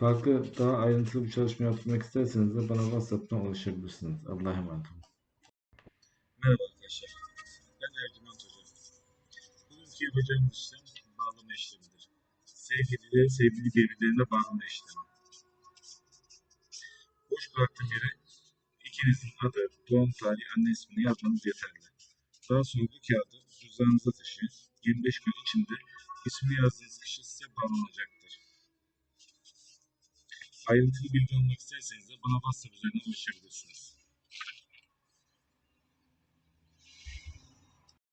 Farklı daha ayrıntılı bir çalışma yapmak isterseniz de bana WhatsApp'tan ulaşabilirsiniz. Allah'a emanet olun. Merhaba arkadaşlar. Ben Ercüment Hoca. Bugünkü yapacağımız işlem bağlama işlemidir. Sevgilileri sevgili birbirlerine bağlama işlemi. Boş bıraktığım yere ikinizin adı, doğum tarihi, anne ismini yazmanız yeterli. Daha sonra bu kağıdı cüzdanınıza taşıyın. 25 gün içinde ismini yazdığınız kişi size bağlanacaktır. Ayrıntılı bilgi almak isterseniz de bana WhatsApp üzerinden ulaşabilirsiniz.